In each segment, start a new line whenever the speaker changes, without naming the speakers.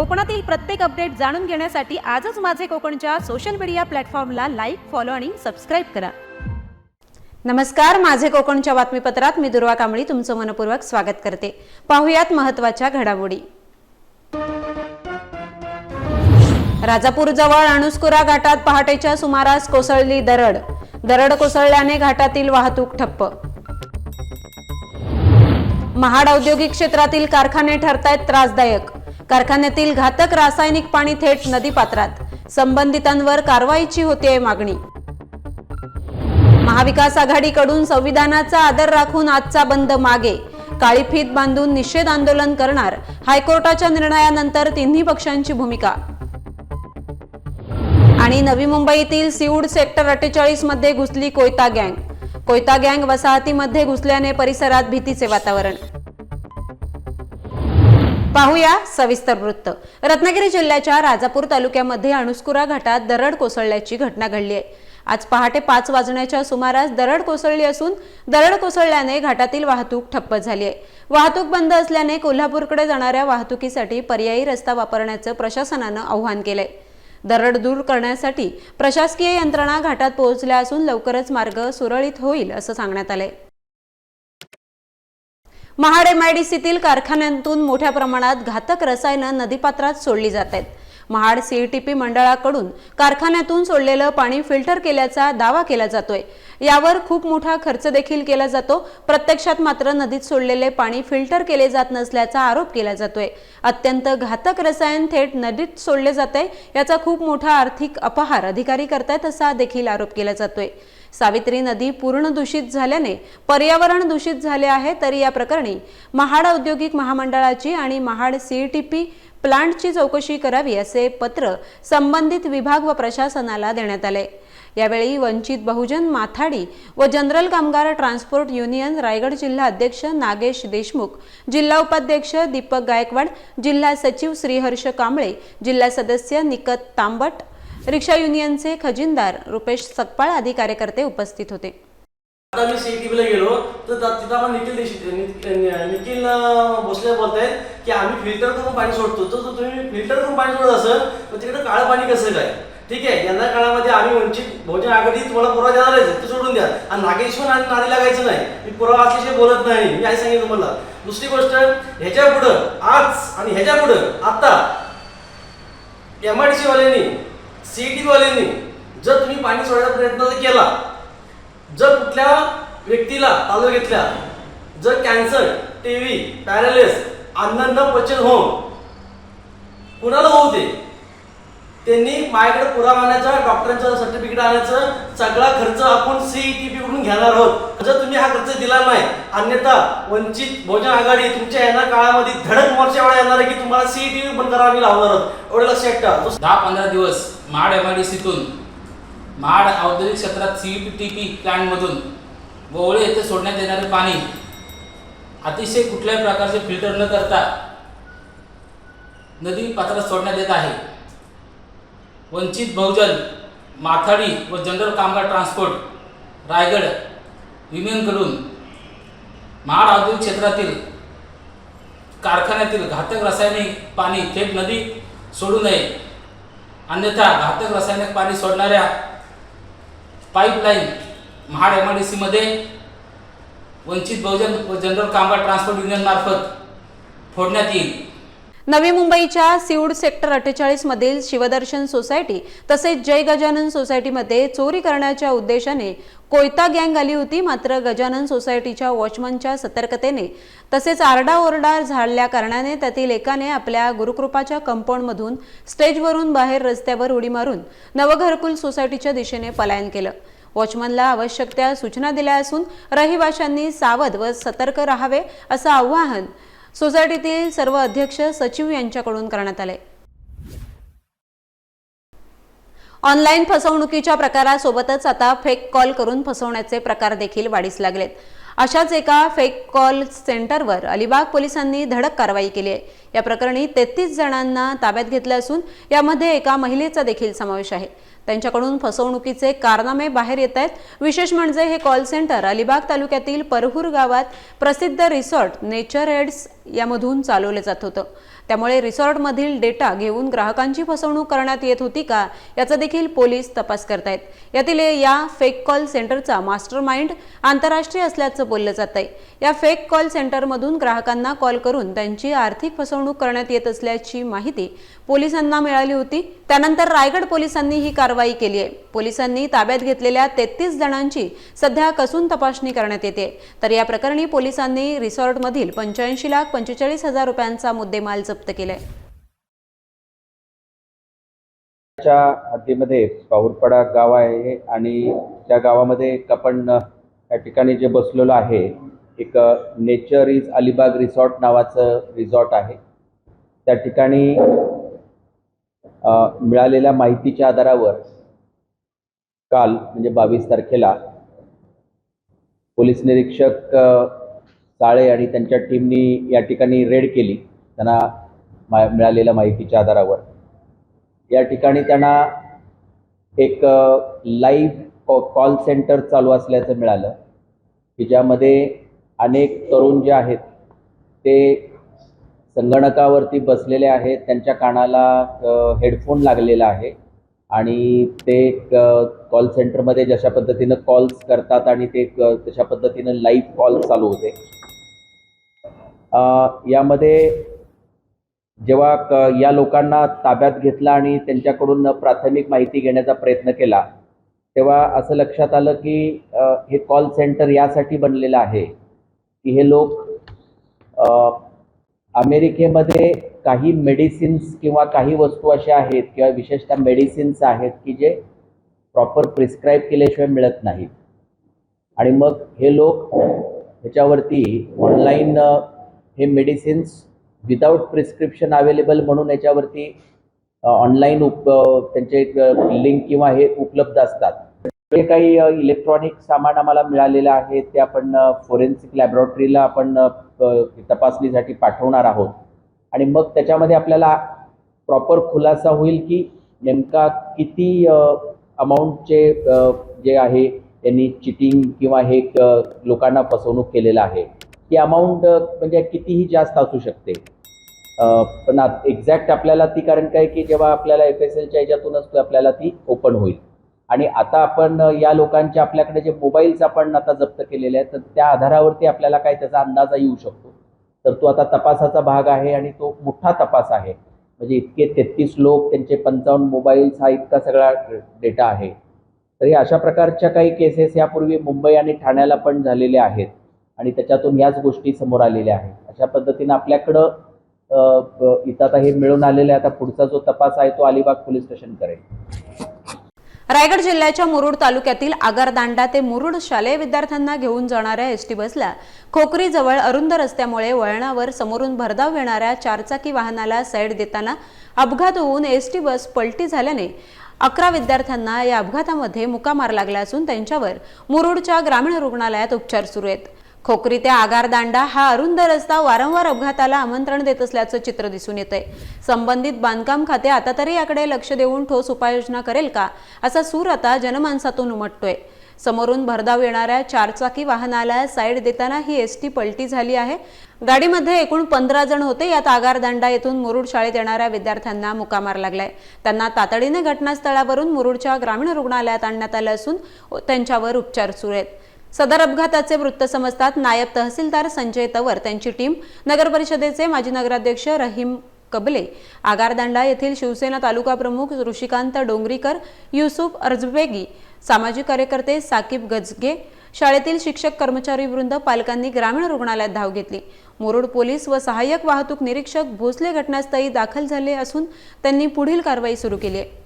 कोकणातील प्रत्येक अपडेट जाणून घेण्यासाठी आजच माझे कोकणच्या सोशल मीडिया प्लॅटफॉर्मला लाईक फॉलो आणि सबस्क्राईब करा. नमस्कार माझे कोकणच्या बातमीपत्रात मी दुर्वा कांबळी तुमचं मनपूर्वक स्वागत करते. पाहुयात महत्त्वाच्या घडामोडी. राजापूरजवळ अणुस्कुरा घाटात पहाटेच्या सुमारास कोसळली दरड. दरड कोसळल्याने घाटातील वाहतूक ठप्प. महाड औद्योगिक क्षेत्रातील कारखाने ठरतायत त्रासदायक. कारखान्यातील घातक रासायनिक पाणी थेट नदीपात्रात. संबंधितांवर कारवाईची होतीय मागणी. महाविकास आघाडीकडून संविधानाचा आदर राखून आजचा बंद मागे. काळी फीत बांधून निषेध आंदोलन करणार हायकोर्टाच्या निर्णयानंतर तिन्ही पक्षांची भूमिका. आणि नवी मुंबईतील सिऊड सेक्टर अठ्ठेचाळीसमध्ये घुसली कोयता गँग. कोयता गँग वसाहतीमध्ये घुसल्याने परिसरात भीतीचे वातावरण. पाहूया सविस्तर वृत्त. रत्नागिरी जिल्ह्याच्या राजापूर तालुक्यामध्ये अणुस्कुरा घाटात दरड कोसळल्याची घटना घडली आहे. आज पहाटे पाच वाजण्याच्या सुमारास दरड कोसळली असून दरड कोसळल्याने घाटातील वाहतूक ठप्प झाली आहे. वाहतूक बंद असल्याने कोल्हापूरकडे जाणाऱ्या वाहतुकीसाठी पर्यायी रस्ता वापरण्याचं प्रशासनानं आवाहन केलंय. दरड दूर करण्यासाठी प्रशासकीय यंत्रणा घाटात पोहोचल्या असून लवकरच मार्ग सुरळीत होईल असं सांगण्यात आलंय. महाड एमआयडीसीतील कारखान्यांतून मोठ्या प्रमाणात घातक रसायनं नदीपात्रात सोडली जात आहेत. महाड सीईटीपी मंडळाकडून कारखान्यातून सोडलेलं पाणी फिल्टर केल्याचा दावा केला जातोय. यावर खूप मोठा खर्च देखील केला जातो. प्रत्यक्षात मात्र नदीत सोडलेले पाणी फिल्टर केले जात नसल्याचा आरोप केला जातोय. अत्यंत घातक रसायन थेट नदीत सोडले जाते याचा खूप मोठा आर्थिक अपहार अधिकारी करतायत असा देखील आरोप केला जातोय. सावित्री नदी पूर्ण दूषित झाल्याने पर्यावरण दूषित झाले आहे तरी या प्रकरणी महाड औद्योगिक महामंडळाची आणि महाड सीईटीपी प्लांटची चौकशी करावी असे पत्र संबंधित विभाग व प्रशासनाला देण्यात आले. यावेळी वंचित बहुजन माथाडी व जनरल कामगार ट्रान्सपोर्ट युनियन रायगड जिल्हा अध्यक्ष नागेश देशमुख जिल्हा उपाध्यक्ष दीपक गायकवाड जिल्हा सचिव श्रीहर्ष कांबळे जिल्हा सदस्य निकत तांबट रिक्षा युनियनचे खजिनदार रुपेश सकपाळ आदी कार्यकर्ते उपस्थित होते.
आता मी सीईटीला गेलो तर तिथं आपण निखिल देश निखिल भोसले बोलतायत की आम्ही फिल्टर करून पाणी सोडतो. तर तुम्ही फिल्टर करून पाणी सोडत असेल तर तिकडे काळं पाणी कसं काय? ठीक आहे यंदा काळामध्ये आम्ही वंचित भोजन आघाडी तुम्हाला पुरावा देणारच ते सोडून द्या. आणि नागेश्वर आणि नादी लागायचं नाही. मी पुरावा असल्याशिवाय बोलत नाही मी काय सांगितलं तुम्हाला. दुसरी गोष्ट ह्याच्या पुढं आज आणि ह्याच्या पुढं आता एम डी सी वाल्यांनी सीईटी वाल्यांनी जर तुम्ही पाणी सोडायचा प्रयत्न जर केला जर कुठल्या व्यक्तीला तालुक्यातल्या जर कॅन्सर टीव्ही पॅरालिस अन्न न पचन होऊन कुणाला होऊ दे त्यांनी माझ्याकडे पुरा मानायचा डॉक्टरांचं सर्टिफिकेट आणायचं सगळा खर्च आपण सीईटीपी कडून घेणार आहोत. जर तुम्ही हा खर्च दिला नाही अन्यथा वंचित बहुजन आघाडी तुमच्या येणार काळामध्ये धडक मोर्चा एवढा येणार आहे की तुम्हाला सीईटी बंद करावी लावणार आहोत. एवढं लक्षात ठेवा.
दहा पंधरा दिवस महाड एम आय डी सीतून महाड औद्योगिक क्षेत्रात सी टी पी प्लॅन्टमधून गोवळे येथे सोडण्यात येणारे पाणी अतिशय कुठल्याही प्रकारचे फिल्टर न करता नदी पात्रात सोडण्यात येत आहे. वंचित बहुजन माथाडी व जनरल कामगार ट्रान्सपोर्ट रायगड युनियनकडून महाड औद्योगिक क्षेत्रातील कारखान्यातील घातक रासायनिक पाणी थेट नदी सोडू नये. अन्यथा घातक रासायनिक पाणी सोडणाऱ्या pipeline Mahad M I D सीमध्ये वंचित बहुजन व जनरल कामगार ट्रान्सपोर्ट युनियनमार्फत फोडण्यात येईल.
नवी मुंबईच्या सिऊड सेक्टर अठ्ठेचाळीस मधील शिवदर्शन सोसायटी तसेच जय गजानन सोसायटीमध्ये चोरी करण्याच्या उद्देशाने कोयता गँग आली होती. मात्र गजानन सोसायटीच्या वॉचमनच्या सतर्कतेने तसेच आरडाओरडा झाडल्या कारणाने त्यातील एकाने आपल्या गुरुकृपाच्या कंपाऊंडमधून स्टेजवरून बाहेर रस्त्यावर उडी मारून नवघरकुल सोसायटीच्या दिशेने पलायन केलं. वॉचमनला आवश्यक त्या सूचना दिल्या असून रहिवाशांनी सावध व सतर्क राहावे असं आवाहन सोसायटीतील सर्व अध्यक्ष सचिव यांच्याकडून करण्यात आले. ऑनलाईन फसवणुकीच्या प्रकारासोबतच आता फेक कॉल करून फसवण्याचे प्रकार देखील वाढीस लागलेत. अशाच एका फेक कॉल सेंटरवर अलिबाग पोलिसांनी धडक कारवाई केली आहे. या प्रकरणी तेहतीस जणांना ताब्यात घेतलं असून यामध्ये एका महिलेचा देखील समावेश आहे. त्यांच्याकडून फसवणुकीचे कारनामे बाहेर येत आहेत. विशेष म्हणजे हे कॉल सेंटर अलिबाग तालुक्यातील परहूर गावात प्रसिद्ध रिसॉर्ट नेचर एड्स यामधून चालवलं जात होतं. त्यामुळे रिसॉर्टमधील डेटा घेऊन ग्राहकांची फसवणूक करण्यात येत होती का याचा देखील पोलीस तपास करतायत. यातील या फेक कॉल सेंटरचा मास्टर माइंड आंतरराष्ट्रीय असल्याचं बोललं जात आहे या फेक कॉल सेंटरमधून ग्राहकांना कॉल करून त्यांची आर्थिक फसवणूक करण्यात येत असल्याची माहिती पोलिसांना मिळाली होती. त्यानंतर रायगड पोलिसांनी ही कारवाई केली आहे. पोलिसांनी ताब्यात घेतलेल्या तेहतीस जणांची सध्या कसून तपासणी करण्यात येते. तर या प्रकरणी पोलिसांनी रिसॉर्टमधील पंच्याऐंशी लाख पंचेचाळीस हजार रुपयांचा मुद्देमाल जप्त केलाय.
च्या हद्दीमध्ये पाऊरपाडा गाव आहे आणि त्या गावामध्ये एक आपण त्या ठिकाणी जे बसलेलो आहे एक नेचर इज अलिबाग रिसॉर्ट नावाचं रिसॉर्ट आहे. त्या ठिकाणी मिळालेल्या माहितीच्या आधारावर काल म्हणजे बावीस तारखेला पोलीस निरीक्षक साळे आणि त्यांच्या टीमनी या ठिकाणी रेड केली त्यांना मा मिळालेल्या माहितीच्या आधारावर. या ठिकाणी त्यांना एक लाईव्ह कॉल सेंटर चालू असल्याचं मिळालं की ज्यामध्ये अनेक तरुण जे आहेत ते संगणकावरती बसलेले आहेत. त्यांच्या कानाला हेडफोन लागलेला आहे. आणि ते कॉल सेंटरमध्ये जशा पद्धतीनं कॉल्स करतात आणि ते तशा पद्धतीनं लाईव्ह कॉल चालू होते. यामध्ये जेव्हा क- या लोकांना ताब्यात घेतला आणि त्यांच्याकडून प्राथमिक माहिती घेण्याचा प्रयत्न केला तेव्हा असं लक्षात आलं की हे कॉल सेंटर यासाठी बनलेलं आहे की हे लोक अमेरिकेमध्ये काही मेडिसिन्स किंवा काही वस्तू अशा आहेत किंवा विशेषतः मेडिसिन्स आहेत की जे प्रॉपर प्रिस्क्राईब केल्याशिवाय मिळत नाहीत. आणि मग हे लोक ह्याच्यावरती ऑनलाईन हे मेडिसिन्स विदाऊट प्रिस्क्रिप्शन अवेलेबल म्हणून याच्यावरती ऑनलाईन उप त्यांचे लिंक किंवा हे उपलब्ध असतात. जे काही इलेक्ट्रॉनिक सामान आम्हाला मिळालेलं आहे ते आपण फोरेन्सिक लॅबोरेटरीला आपण तपासणीसाठी पाठवणार आहोत. आणि मग त्याच्यामध्ये आपल्याला प्रॉपर खुलासा होईल की नेमका किती अमाऊंटचे जे आहे त्यांनी चिटिंग किंवा हे लोकांना फसवणूक केलेलं आहे. ती अमाऊंट म्हणजे कितीही जास्त असू शकते. पण एक्झॅक्ट आपल्याला ती कारण काय की जेव्हा आपल्याला एफ एस एलच्या ह्याच्यातूनच आपल्याला ती ओपन होईल. आणि आता आपण या लोकांचे आपल्याकडे जे मोबाईल्स आपण आता जप्त केलेले आहेत तर त्या आधारावरती आपल्याला काय त्याचा अंदाजा येऊ शकतो? तर तो आता तपासाचा भाग आहे आणि तो मोठा तपास आहे. म्हणजे इतके तेहतीस लोक त्यांचे पंचावन्न मोबाईल्स हा इतका सगळा डेटा आहे. तर हे अशा प्रकारच्या काही केसेस यापूर्वी मुंबई आणि ठाण्याला पण झालेल्या आहेत आणि त्याच्यातून याच गोष्टी समोर आलेल्या आहेत. अशा पद्धतीनं आपल्याकडं इथं आता हे मिळून आलेलं आहे. आता पुढचा जो तपास आहे तो अलिबाग पोलीस स्टेशन करेल
रायगड जिल्ह्याच्या मुरुड तालुक्यातील आगारदांडा ते मुरुड शालेय विद्यार्थ्यांना घेऊन जाणाऱ्या एस टी बसला खोकरीजवळ अरुंद रस्त्यामुळे वळणावर समोरून भरधाव येणाऱ्या चारचाकी वाहनाला साईड देताना अपघात होऊन एस टी बस पलटी झाल्याने अकरा विद्यार्थ्यांना या अपघातामध्ये मुकामार लागला असून त्यांच्यावर मुरुडच्या ग्रामीण रुग्णालयात उपचार सुरू आहेत. खोकरी ते आगारदांडा हा अरुंद रस्ता वारंवार अपघाताला आमंत्रण देत असल्याचं चित्र दिसून येत आहे संबंधित बांधकाम खाते आता तरी याकडे लक्ष देऊन ठोस उपाययोजना करेल का? असा सूर आता जनमानसातून उमटतोय. समोरून भरधाव येणाऱ्या चारचाकी वाहनाला साईड देताना ही एस टी पलटी झाली आहे. गाडीमध्ये एकूण पंधरा जण होते. यात आगारदांडा येथून मुरुड शाळेत येणाऱ्या विद्यार्थ्यांना मुकामार लागलाय. त्यांना तातडीने घटनास्थळावरून मुरुडच्या ग्रामीण रुग्णालयात आणण्यात आलं असून त्यांच्यावर उपचार सुरू आहेत. सदर अपघाताचे वृत्त समजतात नायब तहसीलदार संजय तवर त्यांची टीम नगरपरिषदेचे माजी नगराध्यक्ष रहीम कबले आगारदांडा येथील शिवसेना तालुका प्रमुख ऋषिकांत डोंगरीकर युसुफ अर्जबेगी सामाजिक कार्यकर्ते साकीब गजगे शाळेतील शिक्षक कर्मचारी वृंद पालकांनी ग्रामीण रुग्णालयात धाव घेतली. मुरुड पोलीस व सहाय्यक वाहतूक निरीक्षक भोसले घटनास्थळी दाखल झाले असून त्यांनी पुढील कारवाई सुरू केली आहे.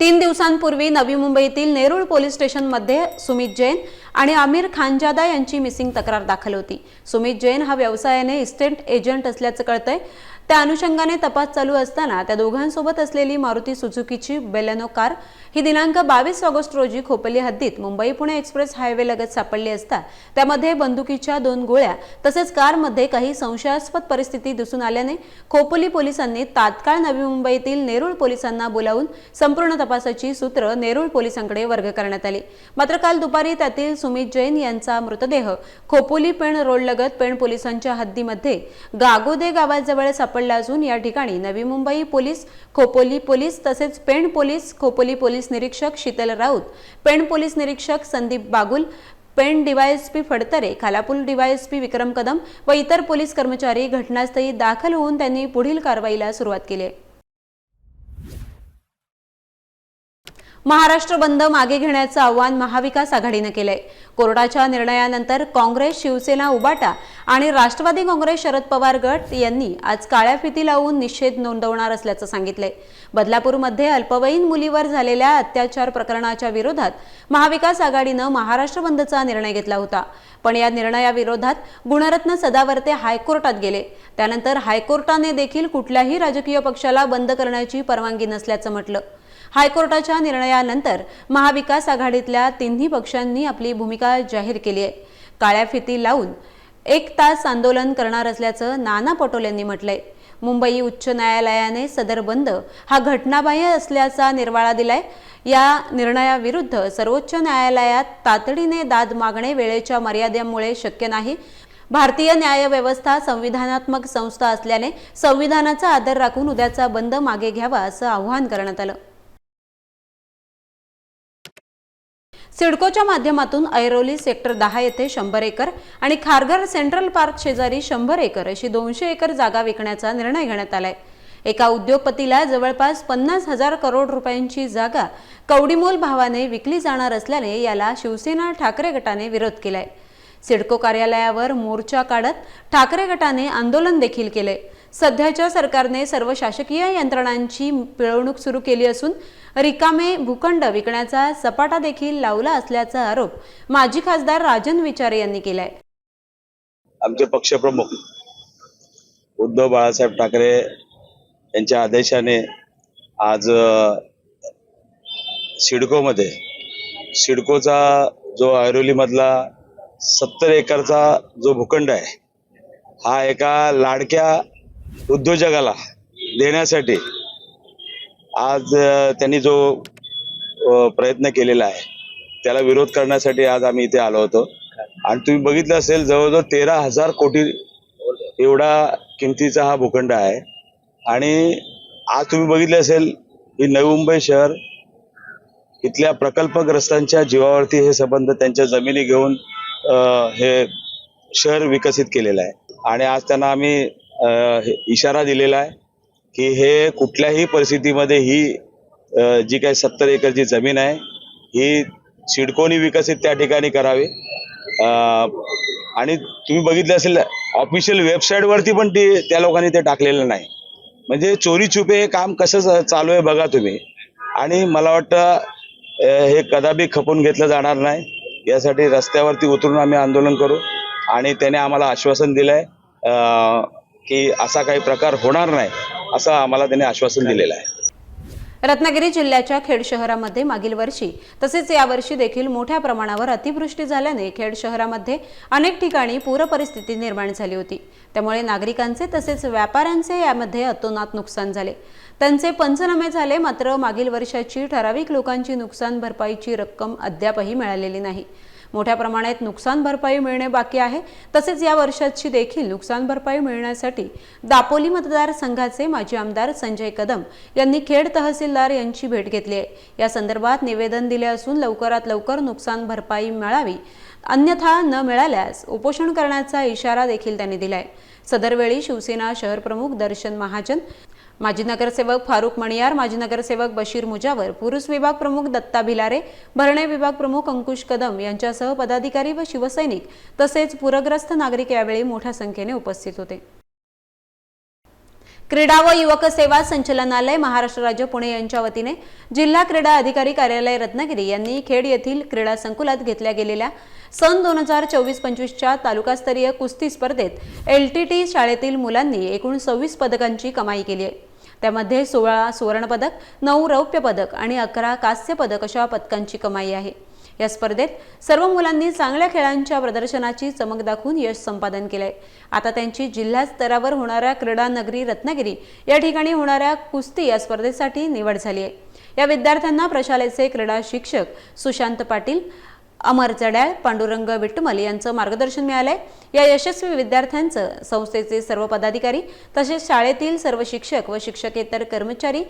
तीन दिवसांपूर्वी नवी मुंबईतील नेरूळ पोलीस स्टेशनमध्ये सुमित जैन आणि आमिर खानजादा यांची मिसिंग तक्रार दाखल होती. सुमित जैन हा व्यवसायाने इस्टेट एजंट असल्याचं कळतंय. त्या अनुषंगाने तपास चालू असताना त्या दोघांसोबत असलेली मारुती सुझुकीची बेलेनो कार ही दिनांक बावीस ऑगस्ट रोजी खोपली हद्दीत मुंबई पुणे एक्सप्रेस हायवे लगत सापडली असता त्यामध्ये बंदुकीच्या दोन गोळ्या तसेच कारमध्ये काही संशयास्पद परिस्थिती दिसून आल्याने खोपोली पोलिसांनी तात्काळ नवी मुंबईतील नेरूळ पोलिसांना बोलावून संपूर्ण तपासाची सूत्र नेरूळ पोलिसांकडे वर्ग करण्यात आली. मात्र काल दुपारी त्यातील सुमित जैन यांचा मृतदेह खोपोली पेण रोडलगत पेण पोलिसांच्या हद्दीमध्ये गागोदे गावाजवळ सापडला असून या ठिकाणी नवी मुंबई पोलीस खोपोली पोलीस तसेच पेण पोलीस खोपोली पोलीस निरीक्षक शीतल राऊत पेण पोलीस निरीक्षक संदीप बागुल पेण डीवायएसपी फडतरे खालापूर डीवायएसपी विक्रम कदम व इतर पोलीस कर्मचारी घटनास्थळी दाखल होऊन त्यांनी पुढील कारवाईला सुरुवात केली आहे. महाराष्ट्र बंद मागे घेण्याचं आव्हान महाविकास आघाडीनं केलंय. कोर्टाच्या निर्णयानंतर काँग्रेस शिवसेना उबाटा आणि राष्ट्रवादी काँग्रेस शरद पवार गट यांनी आज काळ्या फिती लावून निषेध नोंदवणार असल्याचं सांगितलंय. बदलापूरमध्ये अल्पवयीन मुलीवर झालेल्या अत्याचार प्रकरणाच्या विरोधात महाविकास आघाडीनं महाराष्ट्र बंदचा निर्णय घेतला होता. पण या निर्णयाविरोधात गुणरत्न सदावर्ते हायकोर्टात गेले. त्यानंतर हायकोर्टाने देखील कुठल्याही राजकीय पक्षाला बंद करण्याची परवानगी नसल्याचं म्हटलं. हायकोर्टाच्या निर्णयानंतर महाविकास आघाडीतल्या तिन्ही पक्षांनी आपली भूमिका जाहीर केली आहे. काळ्या फिती लावून एक तास आंदोलन करणार असल्याचं नाना पटोले म्हटलंय. मुंबई उच्च न्यायालयाने सदर बंद हा घटनाबाह्य असल्याचा निर्वाळा दिलाय. या निर्णयाविरुद्ध सर्वोच्च न्यायालयात तातडीने दाद मागणे वेळेच्या मर्यादेमुळे शक्य नाही. भारतीय न्यायव्यवस्था संविधानात्मक संस्था असल्याने संविधानाचा आदर राखून उद्याचा बंद मागे घ्यावा असं आवाहन करण्यात आलं. सिडकोच्या माध्यमातून ऐरोली सेक्टर दहा येथे शंभर एकर आणि खारघर सेंट्रल पार्क शेजारी शंभर एकर अशी दोनशे एकर जागा विकण्याचा निर्णय घेण्यात आलाय. एका उद्योगपतीला जवळपास पन्नास हजार करोड रुपयांची जागा कवडीमोल भावाने विकली जाणार असल्याने याला शिवसेना ठाकरे गटाने विरोध केलाय. सिडको कार्यालयावर मोर्चा काढत ठाकरे गटाने आंदोलन देखील केले. सध्याच्या सरकारने सर्व शासकीय यंत्रणांची पिळवणूक सुरू केली असून रिकामे भूखंड विकण्याचा सपाटा देखील लावला असल्याचा आरोप माजी खासदार राजन विचारे यांनी केलाय.
आमचे पक्षप्रमुख उद्धव बाळासाहेब ठाकरे यांच्या आदेशाने आज सिडकोमध्ये सिडकोचा जो ऐरोलीमधला सत्तर एकरचा जो भूखंड आहे हा एका लाडक्या उद्योजकाला देण्यासाठी आज त्यांनी जो प्रयत्न केलेला आहे त्याला विरोध करण्यासाठी आज आम्ही इथे आलो होतो. आणि तुम्ही बघितलं असेल जवळजवळ तेरा हजार कोटी एवढा किमतीचा हा भूखंड आहे. आणि आज तुम्ही बघितलं असेल ही नवी मुंबई शहर इथल्या प्रकल्पग्रस्तांच्या जीवावरती हे संबंध त्यांच्या जमिनी घेऊन हे शहर विकसित केलेलं आहे. आणि आज त्यांना आम्ही इशारा दिलेला आहे की हे कुठल्याही परिस्थितीमध्ये ही जी काही सत्तर एकरची जमीन आहे ही सिडकोनी विकसित त्या ठिकाणी करावी. आणि तुम्ही बघितलं असेल ऑफिशियल वेबसाईटवरती पण ती त्या लोकांनी ते टाकलेलं नाही. म्हणजे चोरी छुपे हे काम कसं चालू आहे बघा तुम्ही. आणि मला वाटतं हे कदापि खपून घेतलं जाणार नाही. यासाठी रस्त्यावरती उतरून आम्ही आंदोलन करू आणि त्याने आम्हाला आश्वासन दिलंय अं, की असा काही प्रकार होणार नाही असं आम्हाला त्याने आश्वासन दिलेलं आहे.
रत्नागिरी जिल्ह्याच्या खेड शहरामध्ये मागील वर्षी तसेच यावर्षी देखील मोठ्या प्रमाणावर अतिवृष्टी झाल्याने खेड शहरामध्ये अनेक ठिकाणी पूरपरिस्थिती निर्माण झाली होती. त्यामुळे नागरिकांचे तसेच व्यापाऱ्यांचे यामध्ये अतोनात नुकसान झाले. त्यांचे पंचनामे झाले मात्र मागील वर्षाची ठराविक लोकांची नुकसान भरपाईची रक्कम अद्यापही मिळालेली नाही. मोठ्या प्रमाणात नुकसान भरपाई मिळणे बाकी आहे. तसेच या वर्षाची देखील नुकसान भरपाई मिळण्यासाठी दापोली मतदारसंघाचे माजी आमदार संजय कदम यांनी खेड तहसीलदार यांची भेट घेतली आहे. या संदर्भात निवेदन दिले असून लवकरात लवकर नुकसान भरपाई मिळावी अन्यथा न मिळाल्यास उपोषण करण्याचा इशारा देखील त्यांनी दिलाय. सदरवेळी शिवसेना शहर प्रमुख दर्शन महाजन माजी नगरसेवक फारुख मणियार माजी नगरसेवक बशीर मुजावर पुरुष विभाग प्रमुख दत्ता भिलारे भरणे विभाग प्रमुख अंकुश कदम यांच्यासह पदाधिकारी व शिवसैनिक तसेच पूरग्रस्त नागरिक यावेळी मोठ्या संख्येने उपस्थित होते. क्रीडा व युवक सेवा संचालनालय महाराष्ट्र राज्य पुणे यांच्या वतीने जिल्हा क्रीडा अधिकारी कार्यालय रत्नागिरी यांनी खेड येथील क्रीडा संकुलात घेतल्या गेलेल्या सन दोन हजार चोवीस पंचवीसच्या तालुकास्तरीय कुस्ती स्पर्धेत एल टी टी शाळेतील मुलांनी एकूण सव्वीस पदकांची कमाई केली आहे. त्यामध्ये सोळा सुवर्णपदक नऊ रौप्य पदक आणि अकरा कांस्य पदक अशा पदकांची कमाई आहे. या स्पर्धेत सर्व मुलांनी चांगल्या खेळांच्या प्रदर्शनाची चमक दाखवून यश संपादन केलंय. आता त्यांची जिल्हा स्तरावर होणाऱ्या क्रीडा नगरी रत्नागिरी या ठिकाणी होणाऱ्या कुस्ती या स्पर्धेसाठी निवड झाली आहे या विद्यार्थ्यांना प्रशालेचे क्रीडा शिक्षक सुशांत पाटील अमर चढ्याळ पांडुरंग विट्टमल यांचं मार्गदर्शन मिळालंय. या यशस्वी विद्यार्थ्यांचं संस्थेचे सर्व पदाधिकारी तसेच शाळेतील सर्व शिक्षक व शिक्षकेतर कर्मचारी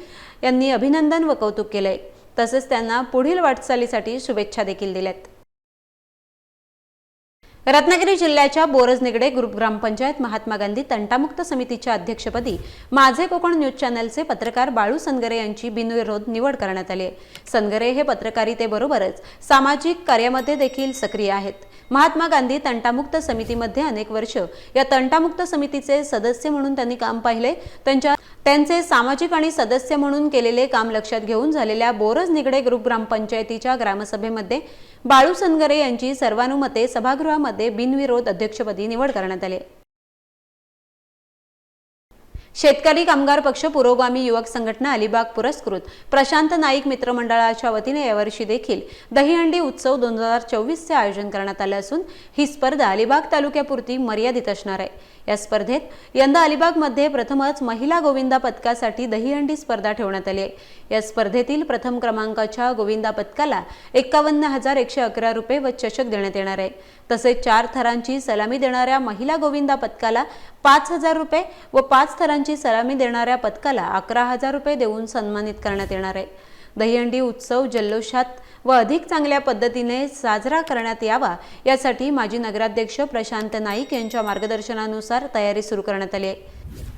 यांनी अभिनंदन व कौतुक केलंय. तसेच त्यांना पुढील वाटचालीसाठी शुभेच्छा देखील दिल्यात. रत्नागिरी जिल्ह्याच्या बोरज निगडे ग्रुप ग्रामपंचायत महात्मा गांधी तंटामुक्त समितीच्या अध्यक्षपदी माझे कोकण न्यूज चॅनलचे पत्रकार बाळू सनगरे यांची बिनविरोध निवड करण्यात आली आहे. सनगरे हे पत्रकारितेबरोबरच सामाजिक कार्यामध्ये देखील सक्रिय आहेत. महात्मा गांधी तंटामुक्त समितीमध्ये अनेक वर्ष या तंटामुक्त समितीचे सदस्य म्हणून त्यांनी काम पाहिले. त्यांच्या त्यांचे सामाजिक आणि सदस्य म्हणून केलेले काम लक्षात घेऊन झालेल्या बोरज निगडे ग्रुप ग्रामपंचायतीच्या ग्रामसभेमध्ये बाळू सनगरे यांची सर्वानुमते सभागृहामध्ये बिनविरोध अध्यक्षपदी निवड करण्यात आली. शेतकरी कामगार पक्ष पुरोगामी युवक संघटना अलिबाग पुरस्कृत. प्रशांत नाईक मित्रमंडळाच्या वतीने यावर्षी देखील दहीहंडी उत्सव दोन हजार चोवीसचे आयोजन करण्यात आले असून ही स्पर्धा अलिबाग तालुक्यापुरती मर्यादित असणार आहे. या स्पर्धेत यंदा अलिबागमध्ये प्रथमच महिला गोविंदा पदकासाठी दहीहंडी स्पर्धा ठेवण्यात आली आहे. या स्पर्धेतील प्रथम क्रमांकाच्या गोविंदा पदकाला एकावन्न हजार एकशे अकरा रुपये व चषक देण्यात येणार आहे. तसेच चार थरांची सलामी देणाऱ्या महिला गोविंदा पदकाला पाच हजार रुपये व पाच थरांची सलामी देणाऱ्या पथकाला अकरा हजार रुपये देऊन सन्मानित करण्यात येणार आहे. दहीहंडी उत्सव जल्लोषात व अधिक चांगल्या पद्धतीने साजरा करण्यात यावा यासाठी माजी नगराध्यक्ष प्रशांत नाईक यांच्या मार्गदर्शनानुसार तयारी सुरू करण्यात आली आहे.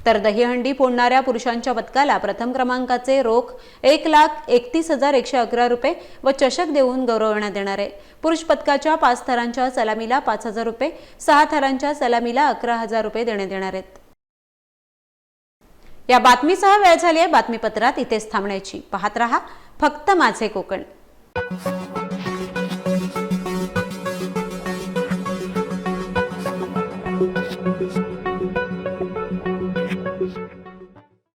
तर दहीहंडी फोडणाऱ्या पुरुषांच्या पथकाला प्रथम क्रमांकाचे रोख एक लाख एकतीस हजार एकशे अकरा रुपये व चषक देऊन गौरवण्यात येणार आहे. पुरुष पथकाच्या पाच थरांच्या सलामीला पाच हजार रुपये सहा थरांच्या सलामीला अकरा हजार रुपये देण्यात येणार आहेत. या बातमीसह वेळ झाली आहे बातमीपत्रात इथेच थांबण्याची. पाहत रहा फक्त माझे कोकण.